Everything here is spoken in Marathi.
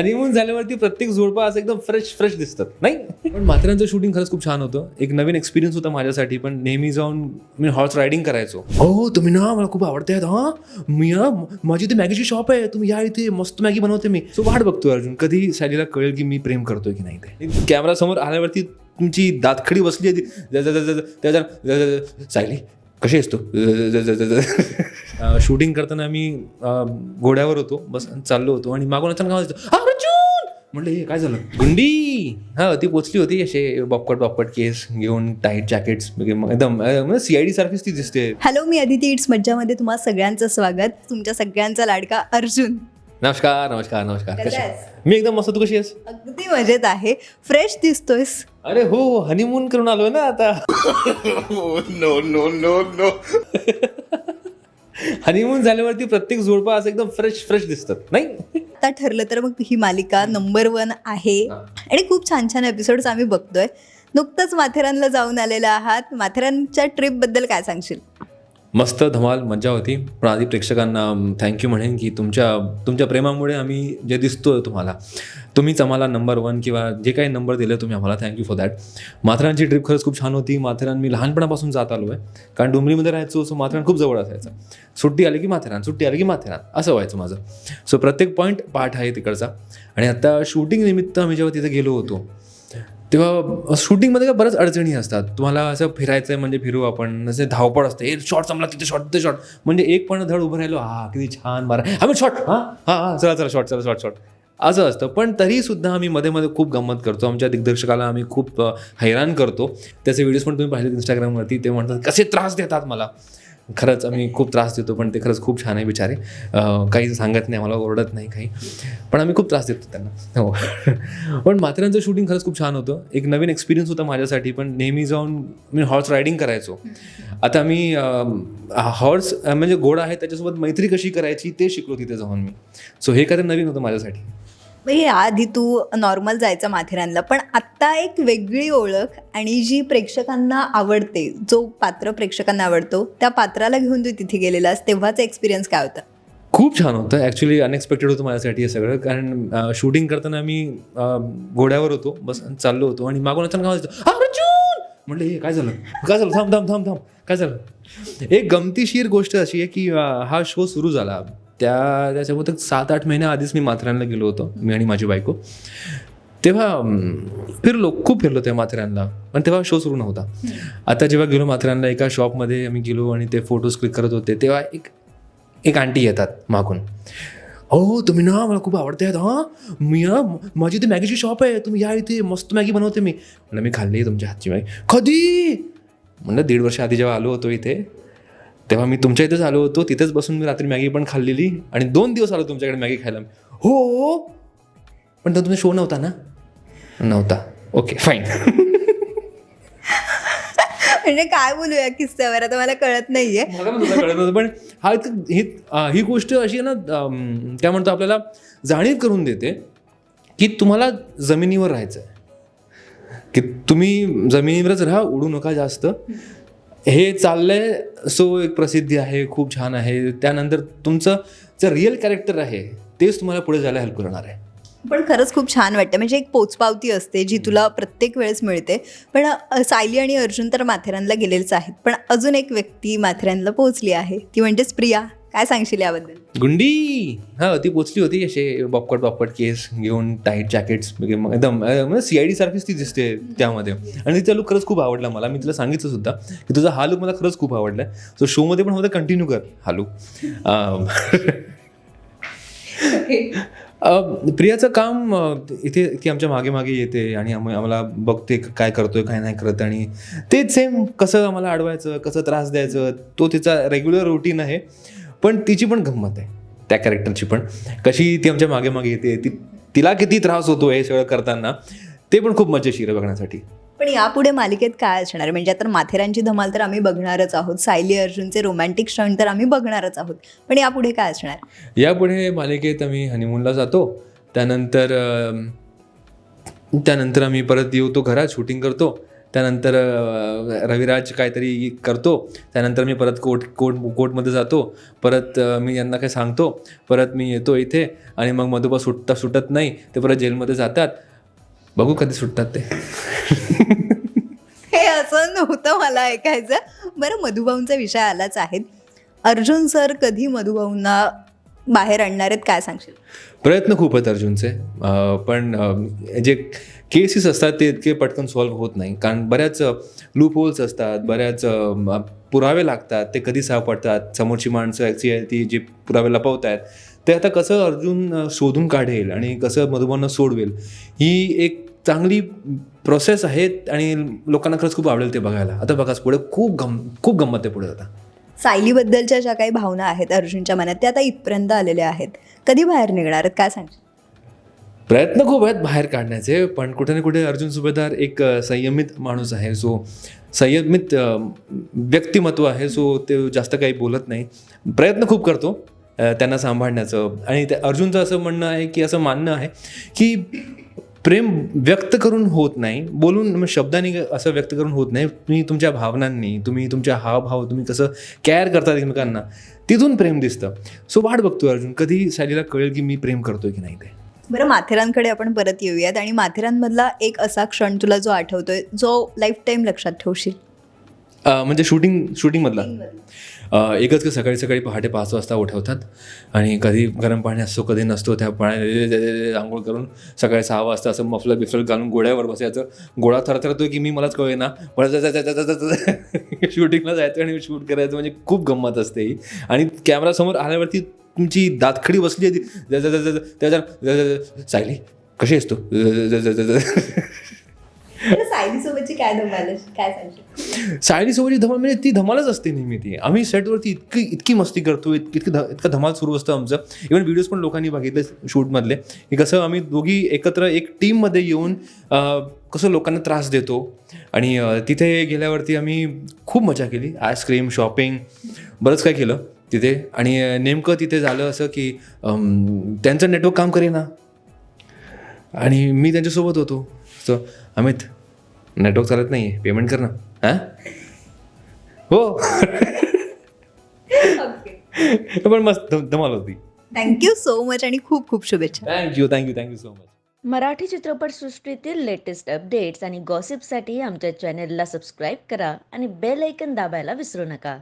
हनीमून झाल्यावरती प्रत्येक जोडपा असं एकदम फ्रेश फ्रेश दिसतात नाही पण माथेरानचं शूटिंग खरंच खूप छान होतं एक नवीन एक्सपिरियन्स होता माझ्यासाठी पण नेहमी जाऊन मी हॉर्स रायडिंग करायचो हो तुम्ही ना मला खूप आवडते हा मी ना माझी इथे मॅगीची शॉप आहे तुम्ही या इथे मस्त मॅगी बनवते मी सो वाट बघतोय अर्जुन कधी शैलीला कळेल की मी प्रेम करतोय की नाही ते कॅमेरा समोर आल्यावरती तुमची दातखडी बसली आहे ती. सायली कशी असतो शूटिंग करताना आम्ही घोड्यावर होतो बस चाललो होतो आणि मागून अचानक आवाज अर्जुन! म्हणलं हे काय झालं? गुंडी! हा ती पोचली होती असे बॉपकट बॉपकट केस घेऊन टाईट जॅकेट्स एकदम सीआयडी सारखीच ती दिसते. हॅलो मी अदिती इट्स मज्जामध्ये तुम्हा सगळ्यांचं स्वागत. तुमच्या सगळ्यांचा लाडका अर्जुन. नमस्कार नमस्कार नमस्कार? मी एकदम मस्त तू कशी आहेस? अगदी मजेत आहे. फ्रेश दिसतोयस. अरे हो हनीमून करून आलोय ना आता. No, no, no, no. Honeymoon झाल्यावरती प्रत्येक जोडपा असं एकदम फ्रेश फ्रेश दिसतात. नाही? आता ठरलं तर मग ही मालिका नंबर वन आहे. आणि खूप छान छान एपिसोड्स आम्ही बघतोय. नुकतंच माथेरानला जाऊन आलेला आहात. माथेरानच्या ट्रिपबद्दल काय सांगशील? मस्त धमाल मजा होती. पण आधी प्रेक्षकांना थँक्यू म्हणेन की तुमच्या तुमच्या प्रेमामुळे आम्ही जे दिसतोय तुम्हाला तुम्हीच आम्हाला नंबर वन किंवा जे काही नंबर दिले तुम्ही आम्हाला थँक्यू फॉर दॅट माथेरानची ट्रिप खरंच खूप छान होती. माथेरान मी लहानपणापासून जात आलो आहे कारण डोंबरीमध्ये राहायचो सो माथेरान खूप जवळ असायचं. सुट्टी आली की माथेरान सुट्टी आली की माथेरान असं व्हायचं माझं. सो प्रत्येक पॉईंट पाठ आहे तिकडचा. आणि आता शूटिंग निमित्त आम्ही जेव्हा तिथे गेलो होतो तेव्हा शूटिंगमध्ये काय बऱ्याच अडचणी असतात. तुम्हाला असं फिरायचं आहे म्हणजे फिरू आपण. जसे धावपळ असते. हे शॉट संपला तिथे शॉट तिथे शॉट म्हणजे एक पण धड उभं राहिलो हा किती छान मारा. आम्ही शॉर्ट हां हां हां चला चला शॉट चला शॉट शॉट असं असतं. पण तरी सुद्धा आम्ही मध्ये मध्ये खूप गंमत करतो. आमच्या दिग्दर्शकाला आम्ही खूप हैराण करतो. त्याचे व्हिडिओज पण तुम्ही पाहिले इंस्टाग्रामवरती ते म्हणतात कसे त्रास देतात मला. खरंच आम्ही खूप त्रास देतो पण ते खरंच खूप छान आहे बिचारे. काही सांगत नाही आम्हाला ओरडत नाही काही. पण आम्ही खूप त्रास देतो त्यांना. हो. पण माथेरानचं शूटिंग खरंच खूप छान होतं. एक नवीन एक्सपिरियन्स होता माझ्यासाठी पण नेहमी जाऊन मी हॉर्स रायडिंग करायचो. आता मी हॉर्स म्हणजे घोडा आहे त्याच्यासोबत मैत्री कशी करायची ते शिकलो तिथे जाऊन मी. सो हे काहीतरी नवीन होतं माझ्यासाठी. म्हणजे आधी तू नॉर्मल जायचं माथेरानला पण आत्ता एक वेगळी ओळख आणि जी प्रेक्षकांना आवडते जो पात्र प्रेक्षकांना आवडतो त्या पात्राला घेऊन तू तिथे गेलेलास तेव्हाचा एक्सपिरियन्स काय होता? खूप छान होतं. ॲक्च्युली अनएक्सपेक्टेड होतं माझ्यासाठी हे सगळं. कारण शूटिंग करताना मी घोड्यावर होतो बस चाललो होतो. आणि मागून अचानक आवाज अर्जुन! म्हणलं हे काय झालं? काय झालं? थांब थांब थांब थांब. काय झालं? एक गमतीशीर गोष्ट अशी आहे की हा शो सुरू झाला. त्या त्याच्यामध्ये सात आठ महिन्या आधीच मी माथेरानला गेलो होतो मी आणि माझी बायको. तेव्हा फिरलो खूप फिरलो तेव्हा माथेरानला पण तेव्हा शो सुरू नव्हता. आता जेव्हा गेलो माथेरानला एका शॉपमध्ये आम्ही गेलो आणि ते फोटोज क्लिक करत होते तेव्हा एक एक आंटी येतात मागून. हो तुम्ही ना मला खूप आवडते हां? मी ना माझी इथे मॅगीची शॉप आहे तुम्ही या इथे मस्त मॅगी बनवते मी. म्हणलं मी खाल्ली तुमच्या हातची मॅगी. कधी? म्हणलं दीड वर्ष आधी जेव्हा आलो होतो इथे तेव्हा मी तुमच्या इथेच आलो होतो तिथेच बसून मी रात्री मॅगी पण खाल्लेली आणि दोन दिवस आलो तुमच्याकडे मॅगी खायला. हो पण तो तुमचा शो नव्हता ना? नव्हता. ओके फाईन म्हणजे काय बोलूया किस्स्यावर आता मला कळत नाहीये. कळत नव्हतं पण हा ही ही गोष्ट अशी आहे ना काय म्हणतो आपल्याला जाणीव करून देते की तुम्हाला जमिनीवर राहायचं आहे की तुम्ही जमिनीवरच राहा उडू नका जास्त. हे चाललंय. सो एक प्रसिद्धी आहे खूप छान आहे. त्यानंतर तुमचं जे रिअल कॅरेक्टर आहे तेच तुम्हाला पुढे जायला हेल्प करणार आहे. पण खरंच खूप छान वाटतं म्हणजे एक पोचपावती असते जी तुला प्रत्येक वेळेस मिळते. पण सायली आणि अर्जुन तर माथेरानला गेलेलेच आहेत. पण अजून एक व्यक्ती माथेरानला पोहोचली आहे. ती म्हणजेच प्रिया काय सांगशील याबद्दल? गुंडी? हा ती पोचली होती असे बॉपकट बॉपकट केस घेऊन टाईट जॅकेट्स एकदम सीआयडी सारखीच ती दिसते त्यामध्ये. आणि तिचा लुक खरंच खूप आवडला मला. मी तिला सांगितलं सुद्धा की तुझा हा लुक मला खरंच खूप आवडला. सो शोमध्ये पण होता कंटिन्यू कर हा लुक प्रियाचं काम इथे की आमच्या मागे मागे येते आणि आम्ही आम्हाला बघते काय करतोय काय नाही करत. आणि तेच सेम कसं आम्हाला अडवायचं कसं त्रास द्यायचं तो तिचा रेग्युलर रुटीन आहे. पण तिची पण गंमत आहे. त्या कॅरेक्टरची पण. कशी ती आमच्या मागे मागे येते ती तिला किती त्रास होतो हे सगळं करताना ते पण खूप मजेशीर आहे बघण्यासाठी. पण यापुढे मालिकेत काय असणार म्हणजे आता माथेरानची धमाल तर आम्ही बघणारच आहोत. सायली अर्जुनचे रोमॅन्टिक क्षण तर आम्ही बघणारच आहोत. पण यापुढे काय असणार? यापुढे मालिकेत आम्ही हनीमूनला जातो. त्यानंतर त्यानंतर आम्ही परत येऊ तो घरात शूटिंग करतो. त्यानंतर रविराज काहीतरी करतो. त्यानंतर मी परत कोर्ट कोर्ट कोर्टमध्ये जातो. परत मी यांना काही सांगतो. परत मी येतो इथे आणि मग मधुबा सुटता सुटत नाही ते परत जेलमध्ये जातात. बघू कधी सुटतात ते. हे असं नव्हतं मला ऐकायचं. बरं मधुभाऊंचा विषय आलाच आहे. अर्जुन सर कधी मधुभाऊंना बाहेर आणणार आहेत काय सांगशील? प्रयत्न खूप आहेत अर्जुनचे. पण जे केसेस असतात ते इतके पटकन सॉल्व्ह होत नाही. कारण बऱ्याच लूप होल्स असतात बऱ्याच पुरावे लागतात ते कधी सापडतात समोरची माणसं ॲक्च्युअली आहे ती जे पुरावे लपवत आहेत ते आता कसं अर्जुन शोधून काढेल आणि कसं मधुबांना सोडवेल ही एक चांगली प्रोसेस आहे आणि लोकांना खरंच खूप आवडेल ते बघायला. आता बघाच पुढे खूप गम खूप गंमत आहे पुढे आता. सायलीबद्दलच्या ज्या काही भावना आहेत अर्जुनच्या मनात त्या आता इथपर्यंत आलेल्या आहेत. कधी बाहेर निघणार आहेत? काय सांगशील? प्रयत्न खूप आहेत बाहेर काढण्याचे पण कुठे ना कुठे अर्जुन सुभेदार एक संयमित माणूस आहे. जो संयमित व्यक्तिमत्व आहे जो ते जास्त काही बोलत नाही. प्रयत्न खूप करतो त्यांना सांभाळण्याचं. आणि त्या अर्जुनचं असं म्हणणं आहे की असं मानणं आहे की प्रेम व्यक्त करून होत नाही बोलून म्हणजे शब्दांनी असं व्यक्त करून होत नाही तुम्ही तुमच्या भावनांनी तुम्ही तुमच्या हावभाव तुम्ही कसं केअर करतात एकमेकांना तिथून प्रेम दिसतं. सो वाट बघतो अर्जुन कधी सायलीला कळेल की मी प्रेम करतोय की नाही ते? बरं माथेरानकडे आपण परत येऊयात आणि माथेरानमधला एक असा क्षण तुला जो आठवतोय जो लाईफ टाईम लक्षात ठेवशील? म्हणजे शूटिंग शूटिंगमधला एकच की सकाळी सकाळी पहाटे पाच वाजता उठवतात आणि कधी गरम पाणी असतो कधी नसतो त्या पाण्याने आंघोळ करून सकाळी सहा वाजता असं मफलर बिफलर घालून गोळ्यावर बसायचं गोळा थरथरतोय की मी मलाच कळे ना शूटिंगला जायचं आणि शूट करायचं म्हणजे खूप गंमत असते ही आणि कॅमेरासमोर आल्यावरती तुमची दातखडी बसली आहे त्याच्या सायली कशी असतो सायलीसोबतची काय धमाल काय सांगशील? सायलीसोबतची धमाल म्हणजे ती धमालच असते नेहमी ती. आम्ही सेटवरती इतकी इतकी मस्ती करतो इतकी इतकी ध- इतका धमाल सुरू असतं आमचं. इव्हन व्हिडिओज पण लोकांनी बघितले शूटमधले. की कसं आम्ही दोघी एकत्र एक टीममध्ये येऊन अं, कसं लोकांना त्रास देतो. आणि अं, तिथे गेल्यावरती आम्ही खूप मजा केली. आईस्क्रीम शॉपिंग बरंच काय केलं तिथे. आणि अं, नेमकं तिथे झालं असं की अं, त्यांचं नेटवर्क काम करेना. आणि मी त्यांच्यासोबत होतो. तर अमित नेटवर्क चालत नाही आहे पेमेंट कर ना. हां? हो. पण मस्त धम- धमाल होती. थँक्यू सो मच आणि खूप खूप शुभेच्छा. Thank you thank you thank you so much Marathi चित्रपटसृष्टीतील लेटेस्ट अपडेट्स आणि गॉसिपसाठी आमच्या चॅनेलला सबस्क्राईब करा आणि बेल ऐकन दाबायला विसरू नका.